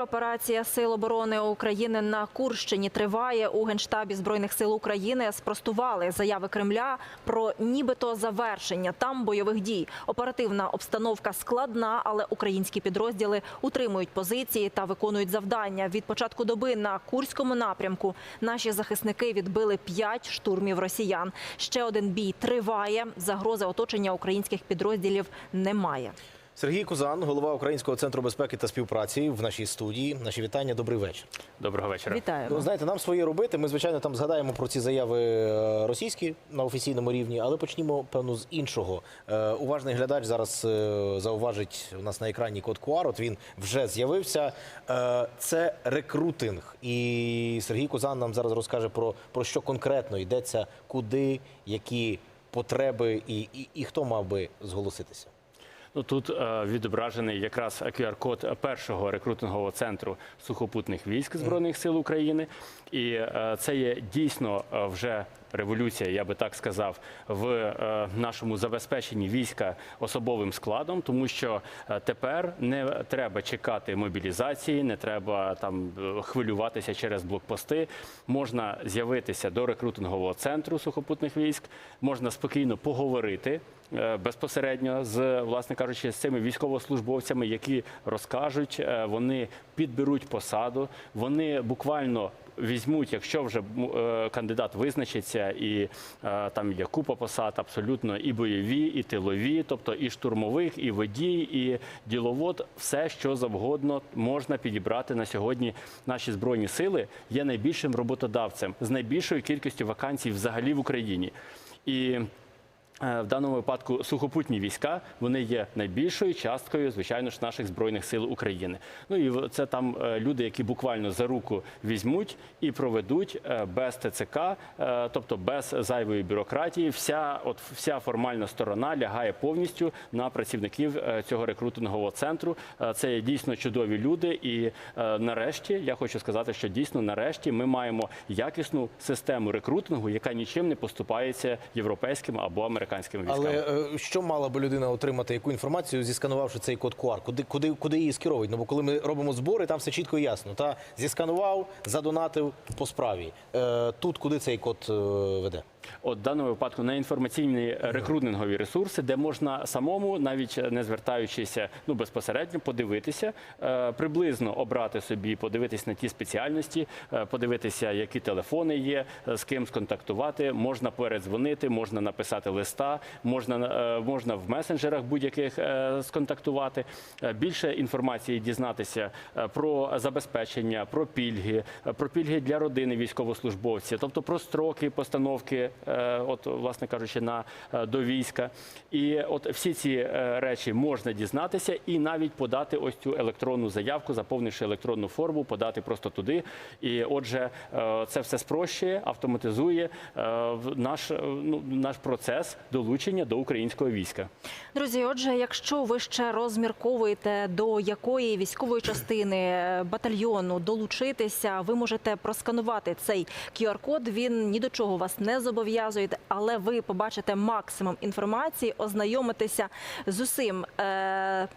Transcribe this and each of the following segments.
Операція Сил оборони України на Курщині триває у генштабі збройних сил України. Спростували заяви Кремля про нібито завершення там бойових дій. Оперативна обстановка складна, але українські підрозділи утримують позиції та виконують завдання. Від початку доби на курському напрямку наші захисники відбили п'ять штурмів росіян. Ще один бій триває. Загрози оточення українських підрозділів немає. Сергій Кузан, голова Українського центру безпеки та співпраці в нашій студії. Наші вітання. Добрий вечір. Доброго вечора. Вітаємо. Ну, знаєте, нам своє робити. Ми звичайно там згадаємо про ці заяви е, російські на офіційному рівні, але почнімо певно з іншого. Е, Уважний глядач зараз е, зауважить у нас на екрані код QR, От він вже з'явився. Це рекрутинг, і Сергій Кузан нам зараз розкаже про, про що конкретно йдеться, куди, які потреби і, і, і хто мав би зголоситися. Ну тут е, відображений якраз QR-код першого рекрутингового центру сухопутних військ збройних сил України, і е, це є дійсно е, вже революція, я би так сказав, в е, нашому забезпеченні війська особовим складом, тому що е, тепер не треба чекати мобілізації, не треба там е, хвилюватися через блокпости. Можна з'явитися до рекрутингового центру сухопутних військ, можна спокійно поговорити. Безпосередньо з власне кажучи, з цими військовослужбовцями, які розкажуть, вони підберуть посаду, вони буквально візьмуть, якщо вже е, кандидат визначиться, і е, там є купа посад, абсолютно і бойові, і тилові, тобто і штурмових, і водій, і діловод, все що завгодно можна підібрати на сьогодні. Наші збройні сили є найбільшим роботодавцем з найбільшою кількістю вакансій взагалі в Україні. І В даному випадку сухопутні війська вони є найбільшою часткою, звичайно ж, наших збройних сил України. Ну і це там е, люди, які буквально за руку візьмуть і проведуть е, без ТЦК, е, тобто без зайвої бюрократії. Вся от вся формальна сторона лягає повністю на працівників е, цього рекрутингового центру. Е, Це є дійсно чудові люди. І е, нарешті я хочу сказати, що дійсно нарешті ми маємо якісну систему рекрутингу, яка нічим не поступається європейським або американським військам. Але е, що мала би людина отримати яку інформацію, зісканувавши цей код QR? Куди, куди, куди її скеровують? Ну бо коли ми робимо збори, там все чітко і ясно. Та зісканував, задонатив по справі. Е, тут куди цей код е, веде? От в даному випадку на інформаційні рекрутингові ресурси, де можна самому, навіть не звертаючися ну безпосередньо, подивитися, е, приблизно обрати собі, подивитися на ті спеціальності, е, подивитися, які телефони є, е, з ким сконтактувати. Можна передзвонити, можна написати листа, можна можна в месенджерах будь-яких сконтактувати. Більше інформації дізнатися про забезпечення, про пільги, про пільги для родини військовослужбовців, тобто про строки постановки, е, от власне кажучи, на е, до війська. І от всі ці е, речі можна дізнатися і навіть подати ось цю електронну заявку, заповнивши електронну форму, подати просто туди. І отже, це все спрощує, автоматизує наш ну наш процес долучення до українського війська. Друзі, отже, якщо ви ще розмірковуєте до якої військової частини батальйону долучитися, ви можете просканувати цей QR-код. Він ні до чого вас не зобов'язує, але ви побачите максимум інформації, ознайомитеся з усім. Е-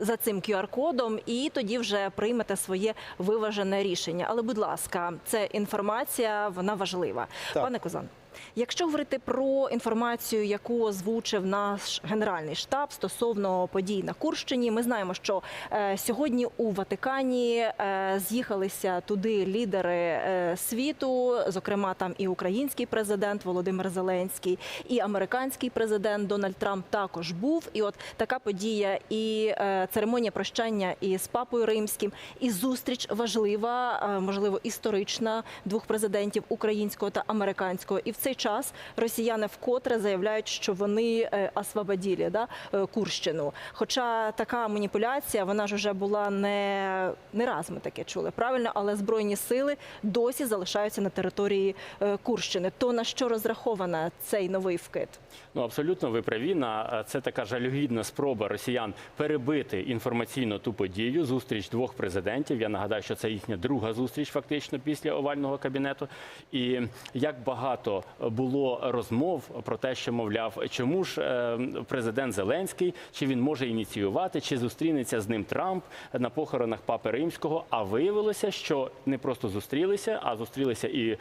за цим QR-кодом, і тоді вже приймете своє виважене рішення. Але, будь ласка, це інформація, вона важлива. Так. Пане Козан, якщо говорити про інформацію, яку озвучив наш генеральний штаб стосовно подій на Курщині, ми знаємо, що е, сьогодні у Ватикані е, з'їхалися туди лідери е, світу, зокрема там і український президент Володимир Зеленський, і американський президент Дональд Трамп також був. І от така подія і церемонія прощання із папою римським, і зустріч важлива, можливо, історична двох президентів українського та американського. І в цей час росіяни вкотре заявляють, що вони е, освободили да, е, Курщину. Хоча така маніпуляція, вона ж вже була не, не раз ми таке чули, правильно, але збройні сили досі залишаються на території е, Курщини. То на що розрахована цей новий вкид? Ну абсолютно ви праві. На це така жалюгідна спроба росіян перебити інформаційно ту подію. Зустріч двох президентів. Я нагадаю, що це їхня друга зустріч, фактично після овального кабінету. І як багато було розмов про те, що мовляв, чому ж е, президент Зеленський, чи він може ініціювати, чи зустрінеться з ним Трамп на похоронах Папи Римського. А виявилося, що не просто зустрілися, а зустрілися і е,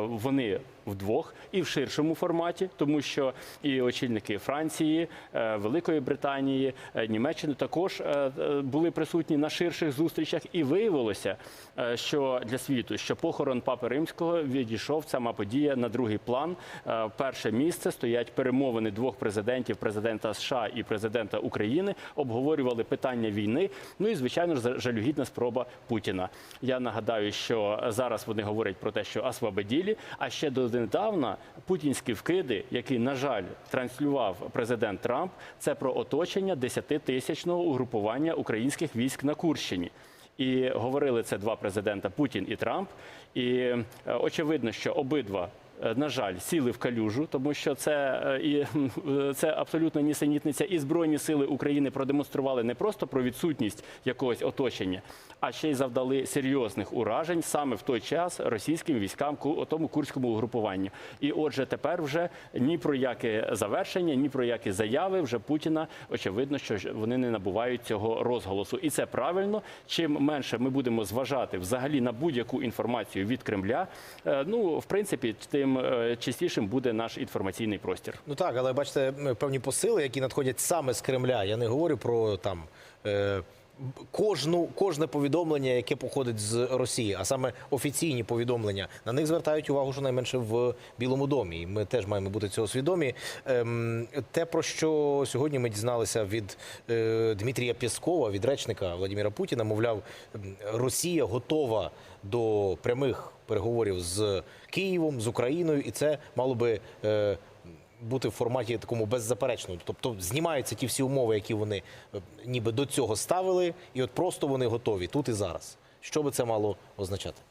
вони вдвох, і в ширшому форматі, тому що і очільники Франції, е, Великої Британії, Німеччини також були присутні на ширших зустрічах, і виявилося, що для світу, що похорон Папи Римського відійшов сама подія на другий план. Е, Перше місце стоять перемовини двох президентів: президента США і президента України. Обговорювали питання війни. Ну і звичайно ж жалюгідна спроба Путіна. Я нагадаю, що зараз вони говорять про те, що освободілі, а ще донедавна путінські вкиди, які на жаль транслював президент Трамп, це про оточення 10-тисячного угрупування українських військ на Курщині. І говорили це два президента Путін і Трамп. І е, очевидно, що обидва. Е, На жаль, сіли в калюжу, тому що це е, і це абсолютно нісенітниця. І збройні сили України продемонстрували не просто про відсутність якогось оточення, а ще й завдали серйозних уражень саме в той час російським військам тому курському угрупуванню. І отже, тепер вже ні про яке завершення, ні про які заяви вже Путіна очевидно, що вони не набувають цього розголосу, і це правильно. Чим менше ми будемо зважати взагалі на будь-яку інформацію від Кремля, е, ну в принципі, тим е, чистішим буде наш інформаційний простір. Ну так, але бачите, певні посили, які надходять саме з Кремля. Я не говорю про там. Е... Кожну кожне повідомлення, яке походить з Росії, а саме офіційні повідомлення, на них звертають увагу щонайменше в Білому домі. І ми теж маємо бути цього свідомі. Ем, те, про що сьогодні ми дізналися від е, Дмитрія Пєскова, від речника Владимира Путіна, мовляв, Росія готова до прямих переговорів з Києвом, з Україною, і це мало би. Е, бути в форматі такому беззаперечному. Тобто знімаються ті всі умови, які вони е, ніби до цього ставили, і от просто вони готові тут і зараз. Що би це мало означати?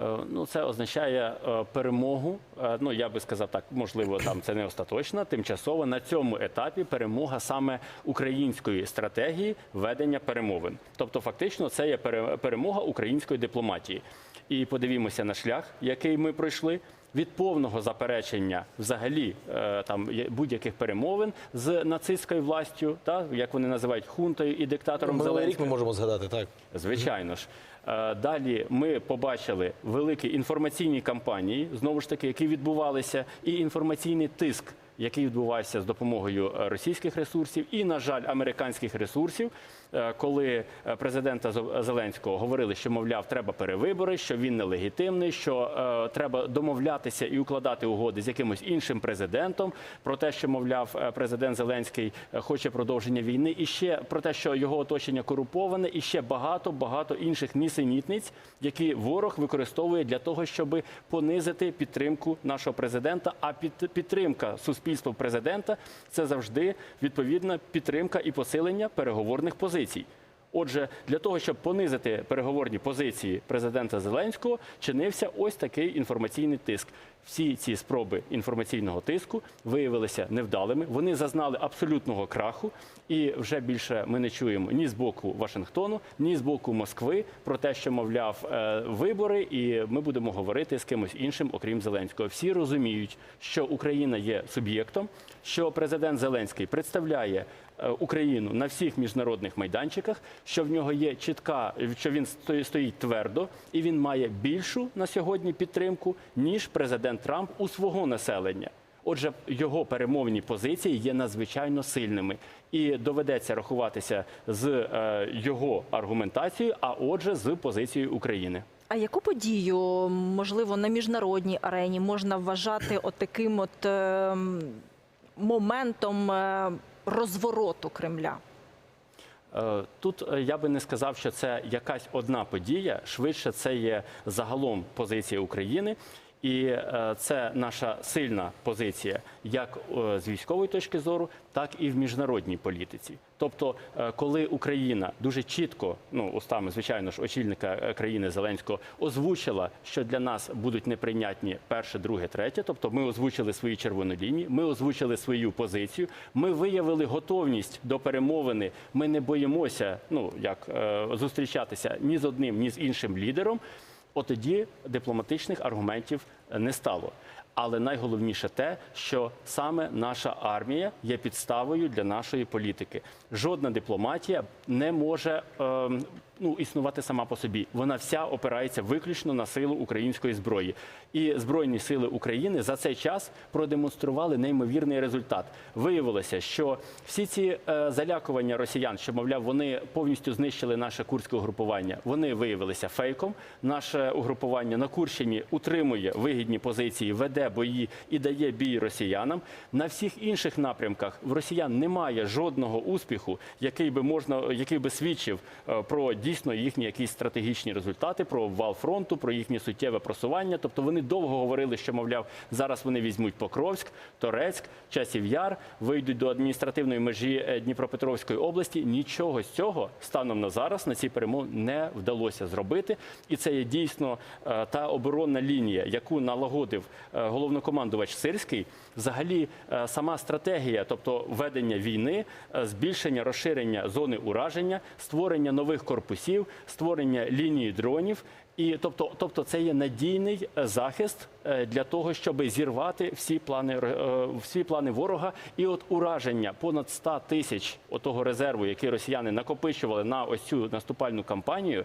Е, Ну, це означає е, перемогу. Е, Ну, я би сказав так, можливо, там це не остаточна, тимчасово на цьому етапі перемога саме української стратегії ведення перемовин. Тобто, фактично, це є пере- перемога української дипломатії. І подивімося на шлях, який ми пройшли. Від повного заперечення взагалі е, там будь-яких перемовин з нацистською властю, та як вони називають хунтою і диктатором Минулий рік ми можемо згадати так. Звичайно ж. Е, Далі ми побачили великі інформаційні кампанії, знову ж таки, які відбувалися, і інформаційний тиск, який відбувався з допомогою російських ресурсів, і, на жаль, американських ресурсів, коли е, президента Зеленського говорили, що мовляв, треба перевибори, що він нелегітимний, що е, треба домовлятися і укладати угоди з якимось іншим президентом, про те, що мовляв, е, президент Зеленський е, хоче продовження війни, і ще про те, що його оточення корумповане, і ще багато багато інших нісенітниць, які ворог використовує для того, щоб понизити підтримку нашого президента. А під підтримка суспільства президента це завжди відповідна підтримка і посилення переговорних позицій. Отже, для того, щоб понизити переговорні позиції президента Зеленського, чинився ось такий інформаційний тиск. Всі ці спроби інформаційного тиску виявилися невдалими. Вони зазнали абсолютного краху, і вже більше ми не чуємо ні з боку Вашингтону, ні з боку Москви про те, що мовляв е, вибори, і ми будемо говорити з кимось іншим, окрім Зеленського. Всі розуміють, що Україна є суб'єктом, що президент Зеленський представляє Україну на всіх міжнародних майданчиках, що в нього є чітка, що він стої- стоїть твердо, і він має більшу на сьогодні підтримку ніж президент Трамп у свого населення. Отже, його перемовні позиції є надзвичайно сильними, і доведеться рахуватися з е, його аргументацією, а отже, з позицією України. А яку подію, можливо, на міжнародній арені можна вважати от от ем, моментом е, розвороту Кремля? Е, Тут е, я би не сказав, що це якась одна подія. Швидше це є загалом позиція України. І е, це наша сильна позиція як е, з військової точки зору, так і в міжнародній політиці. Тобто, е, коли Україна дуже чітко, ну устами, звичайно ж, очільника країни Зеленського озвучила, що для нас будуть неприйнятні перше, друге, третє. Тобто, ми озвучили свої червоні лінії, ми озвучили свою позицію. Ми виявили готовність до перемовини. Ми не боїмося, ну як зустрічатися ні з одним, ні з іншим лідером. От тоді дипломатичних аргументів не стало. Але найголовніше те, що саме наша армія є підставою для нашої політики. Жодна дипломатія не може ем, ну, існувати сама по собі. Вона вся опирається виключно на силу української зброї. І Збройні сили України за цей час продемонстрували неймовірний результат. Виявилося, що всі ці е, залякування росіян, що мовляв, вони повністю знищили наше курське угрупування, вони виявилися фейком. Наше угрупування на Курщині утримує вигідні позиції, веде бої і дає бій росіянам. На всіх інших напрямках в росіян немає жодного успіху, який би можна, який би свідчив е, про дійсно їхні якісь стратегічні результати, про обвал фронту, про їхнє суттєве просування. Тобто вони довго говорили, що мовляв, зараз вони візьмуть Покровськ, Торецьк, Часів Яр, вийдуть до адміністративної межі е, Дніпропетровської області. Нічого з цього станом на зараз на цій перемоги не вдалося зробити. І це є дійсно е, та оборонна лінія, яку налагодив е, головнокомандувач Сирський. Взагалі, сама стратегія, тобто ведення війни, збільшення розширення зони ураження, створення нових корпусів, створення лінії дронів. І тобто, тобто це є надійний е, захист е, для того, щоб зірвати всі плани е, всі плани ворога. І от ураження понад 100 тисяч отого резерву, який росіяни накопичували на ось цю наступальну кампанію.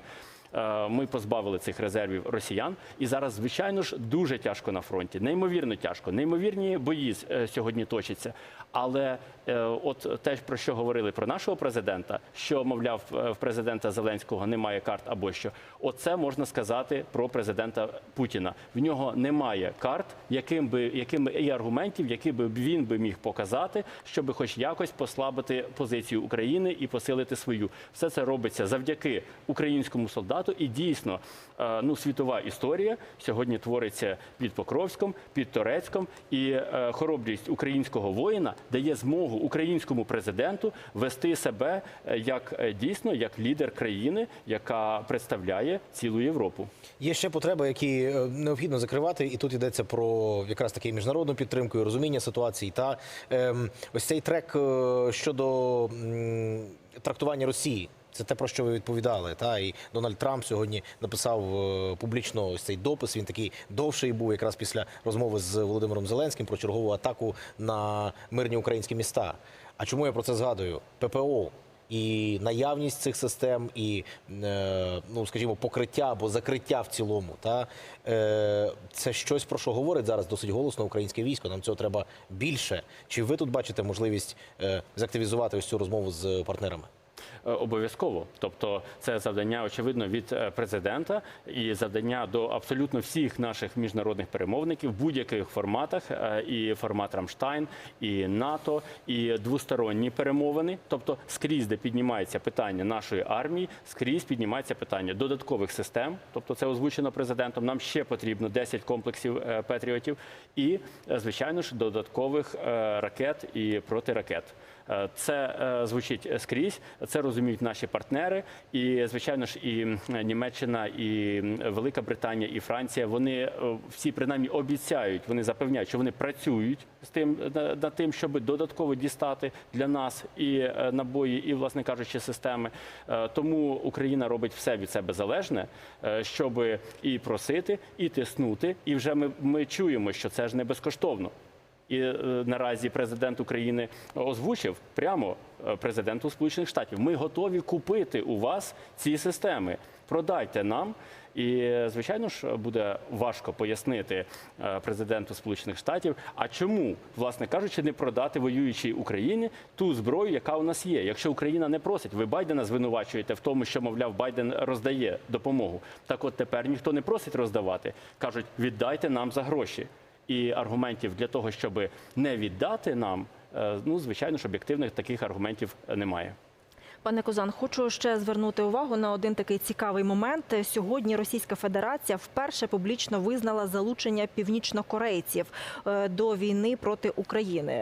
Е, Ми позбавили цих резервів росіян, і зараз, звичайно ж, дуже тяжко на фронті, неймовірно тяжко. Неймовірні бої е, сьогодні точаться. Але е, от те, про що говорили про нашого президента, що мовляв, в президента Зеленського немає карт або що, оце можна сказати про президента Путіна. В нього немає карт, яким би яким і аргументів, які би він би міг показати, щоб хоч якось послабити позицію України і посилити свою. Все це робиться завдяки українському солдату. І дійсно, е, ну світова історія сьогодні твориться під Покровськом, під Торецьком, і е, хоробрість українського воїна дає змогу українському президенту вести себе е, як дійсно як лідер країни, яка представляє цілу Європу. Є ще потреби, які необхідно закривати, і тут йдеться про якраз таки міжнародну підтримку і розуміння ситуації. Та ем, ось цей трек щодо трактування Росії. Це те, про що ви відповідали. Та і Дональд Трамп сьогодні написав е, публічно ось цей допис. Він такий довший був якраз після розмови з Володимиром Зеленським про чергову атаку на мирні українські міста. А чому я про це згадую? ППО і наявність цих систем, і е, ну скажімо, покриття або закриття в цілому. Та е, це щось про що говорить зараз досить голосно українське військо. Нам цього треба більше. Чи ви тут бачите можливість закtivізувати ось цю розмову з партнерами? Е, Обов'язково, тобто це завдання очевидно від е, президента і завдання до абсолютно всіх наших міжнародних перемовників в будь-яких форматах, е, і формат Рамштайн, і НАТО, і двосторонні перемовини. Тобто, скрізь, де піднімається питання нашої армії, скрізь піднімається питання додаткових систем. Тобто, це озвучено президентом. Нам ще потрібно 10 комплексів патріотів, і звичайно ж додаткових ракет і протиракет. Е, Це е, звучить скрізь, це розуміють наші партнери, і звичайно ж, і Німеччина, і Велика Британія, і Франція. Вони е, всі принаймні обіцяють, вони запевняють, що вони працюють з тим на- над тим, щоб додатково дістати для нас і е, набої, і, власне кажучи, системи. Е, Тому Україна робить все від себе залежне, е, щоб і просити, і тиснути. І вже ми, ми чуємо, що це ж не безкоштовно. І е, наразі президент України озвучив прямо е, президенту Сполучених Штатів: ми готові купити у вас ці системи. Продайте нам. І звичайно ж буде важко пояснити е, президенту Сполучених Штатів, а чому, власне кажучи, не продати воюючій Україні ту зброю, яка у нас є. Якщо Україна не просить, ви Байдена звинувачуєте в тому, що мовляв Байден роздає допомогу. Так, от тепер ніхто не просить роздавати. кажуть, віддайте нам за гроші. І аргументів для того, щоб не віддати нам, е, ну звичайно ж, об'єктивних таких аргументів е, немає. Пане Козан, хочу ще звернути увагу на один такий цікавий момент. Сьогодні Російська Федерація вперше публічно визнала залучення північнокорейців е, до війни проти України.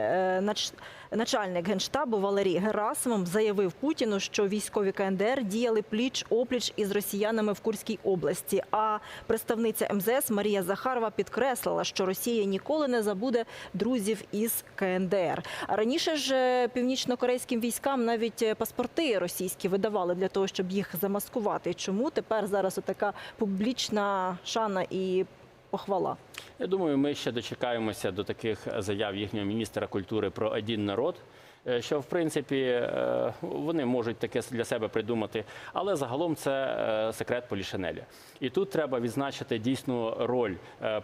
Нач- Начальник генштабу Валерій Герасимов заявив Путіну, що військові КНДР діяли пліч опліч із росіянами в Курській області. А представниця МЗС Марія Захарова підкреслила, що Росія ніколи не забуде друзів із КНДР. А раніше ж е, північнокорейським військам навіть е, паспорти російські видавали для того, щоб їх замаскувати. Чому тепер зараз отака публічна шана і похвала. Я думаю, ми ще дочекаємося до таких заяв їхнього міністра культури про один народ. Е, Що в принципі е, вони можуть таке для себе придумати, але загалом це е, секрет Полішинеля. І тут треба відзначити дійсну роль,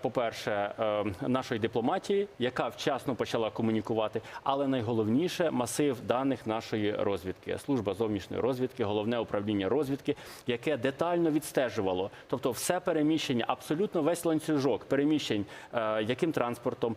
по-перше, нашої дипломатії, яка вчасно почала комунікувати, але найголовніше масив даних нашої розвідки, служба зовнішньої розвідки, головне управління розвідки, яке детально відстежувало, тобто все переміщення, абсолютно весь ланцюжок переміщень, яким транспортом,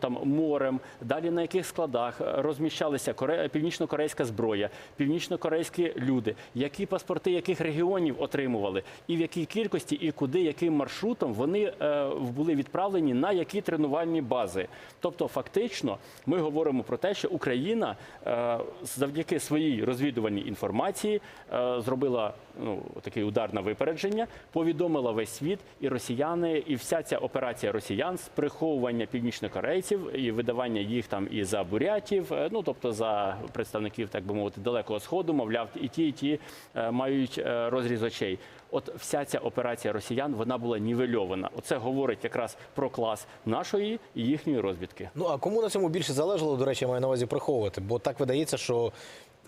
там морем, далі на яких складах е, коре- північно-корейська зброя, північно-корейські люди, які паспорти яких регіонів отримували, і в якій кількості, і куди, яким маршрутом вони е, були відправлені на які тренувальні бази. Тобто, фактично, ми говоримо про те, що Україна е, завдяки своїй розвідувальній інформації е, зробила ну такий удар на випередження, повідомила весь світ, і росіяни, і вся ця операція росіян з приховування північнокорейців і видавання їх там і за бурятів, ну тобто за представників, так би мовити, далекого сходу, мовляв, і ті, і ті е, мають е, розріз очей. От вся ця операція росіян вона була нівельована. Оце говорить якраз про клас нашої і їхньої розвідки. Ну а кому на цьому більше залежало, до речі, я маю на увазі приховувати, бо так видається, що.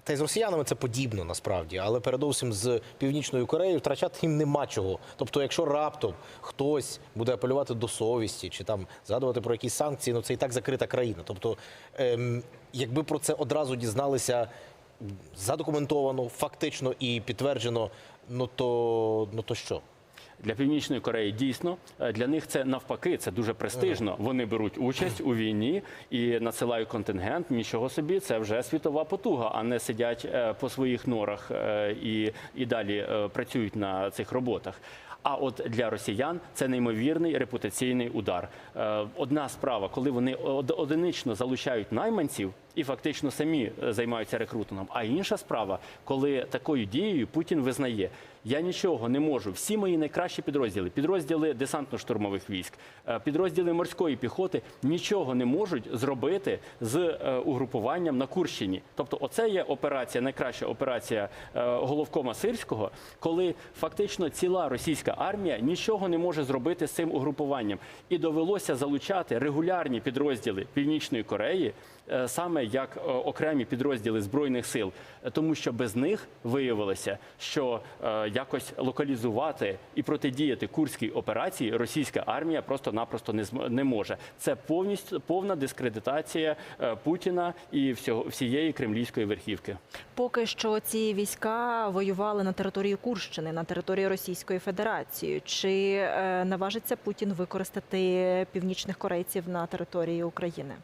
Та й з росіянами це подібно насправді, але передовсім з північною Кореєю втрачати їм нема чого. Тобто, якщо раптом хтось буде апелювати до совісті чи там згадувати про якісь санкції, ну це і так закрита країна. Тобто, ем, якби про це одразу дізналися задокументовано, фактично і підтверджено, ну то ну то що? Для північної Кореї дійсно е, для них це навпаки, це дуже престижно. Вони беруть участь у війні і надсилають контингент. Нічого собі, це вже світова потуга, а не сидять е, по своїх норах е, і, і далі працюють на цих роботах. А от для росіян це неймовірний репутаційний удар. Одна справа, коли вони од- одинично залучають найманців і фактично самі е, займаються рекрутингом. А інша справа, коли такою дією Путін визнає. Я нічого не можу. Всі мої найкращі підрозділи, підрозділи десантно-штурмових військ, е, підрозділи морської піхоти нічого не можуть зробити з е, угрупуванням на Курщині. Тобто, оце є операція, найкраща операція головкома Сирського, коли фактично ціла російська армія нічого не може зробити з цим угрупуванням, і довелося залучати регулярні підрозділи Північної Кореї. Е, Саме як е, окремі підрозділи збройних сил, тому що без них виявилося, що е, якось локалізувати і протидіяти курській операції російська армія просто-напросто не не може. Це повністю повна дискредитація Путіна і всього всієї кремлівської верхівки. Поки що ці війська воювали на території Курщини, на території Російської Федерації. Чи наважиться Путін використати північних корейців на території України?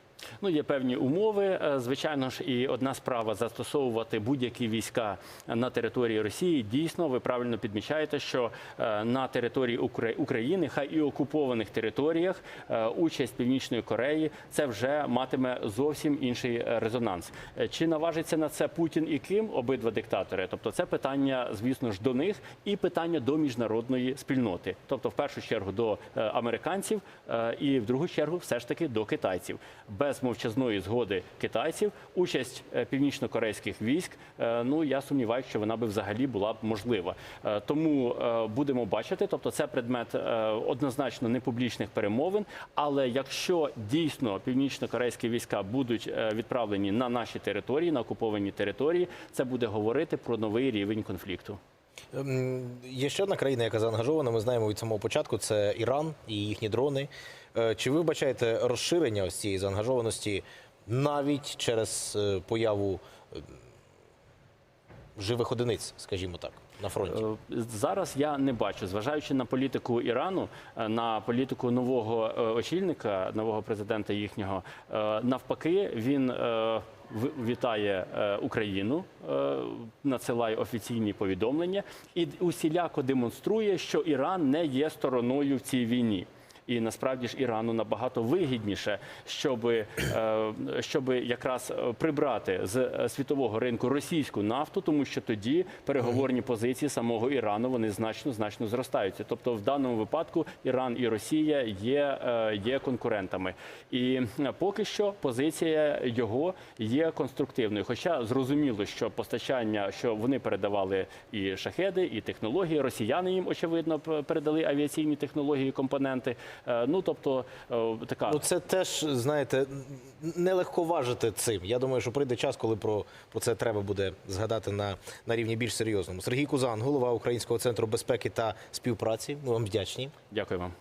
Ну, є певні умови. Е, Звичайно ж, і одна справа застосовувати будь-які війська на території Росії. Дійсно, ви правильно підмічаєте, що е, на території України, хай і окупованих територіях, е, участь Північної Кореї це вже матиме зовсім інший резонанс. Чи наважиться на це Путін і Ким, обидва диктатори? Тобто, це питання, звісно ж, до них і питання до міжнародної спільноти, тобто, в першу чергу до американців і в другу чергу, все ж таки до китайців. Без мовчазної згоди китайців участь е, північно-корейських військ. е, Ну я сумніваюся, що вона би взагалі була б можлива. Е, Тому будемо бачити. Тобто, це предмет однозначно непублічних перемовин. Але якщо дійсно північно-корейські війська будуть відправлені на наші території, на окуповані території, це буде говорити про новий рівень конфлікту. Ем, Є ще одна країна, яка заангажована. Ми знаємо від самого початку. Це Іран і їхні дрони. Е, Чи ви вбачаєте розширення ось цієї заангажованості навіть через е, появу е, живих одиниць, скажімо так, на фронті? Зараз я не бачу, зважаючи на політику Ірану, на політику нового очільника, нового президента їхнього, навпаки, він вітає Україну, надсилає офіційні повідомлення і усіляко демонструє, що Іран не є стороною в цій війні. І насправді ж Ірану набагато вигідніше, щоб, щоб якраз е, прибрати з е, світового ринку російську нафту, тому що тоді переговорні позиції самого Ірану вони значно значно зростаються. Тобто, в даному випадку Іран і Росія є, е, є конкурентами. І е, поки що позиція його є конструктивною. Хоча зрозуміло, що постачання, що вони передавали і шахеди, і технології. Росіяни їм очевидно передали авіаційні технології, компоненти. Е, Ну тобто е, така Ну це теж знаєте нелегко важити цим. Я думаю, що прийде час, коли про, про це треба буде згадати на, на рівні більш серйозному. Сергій Кузан, голова Українського центру безпеки та співпраці. Ми вам вдячні. дякую вам.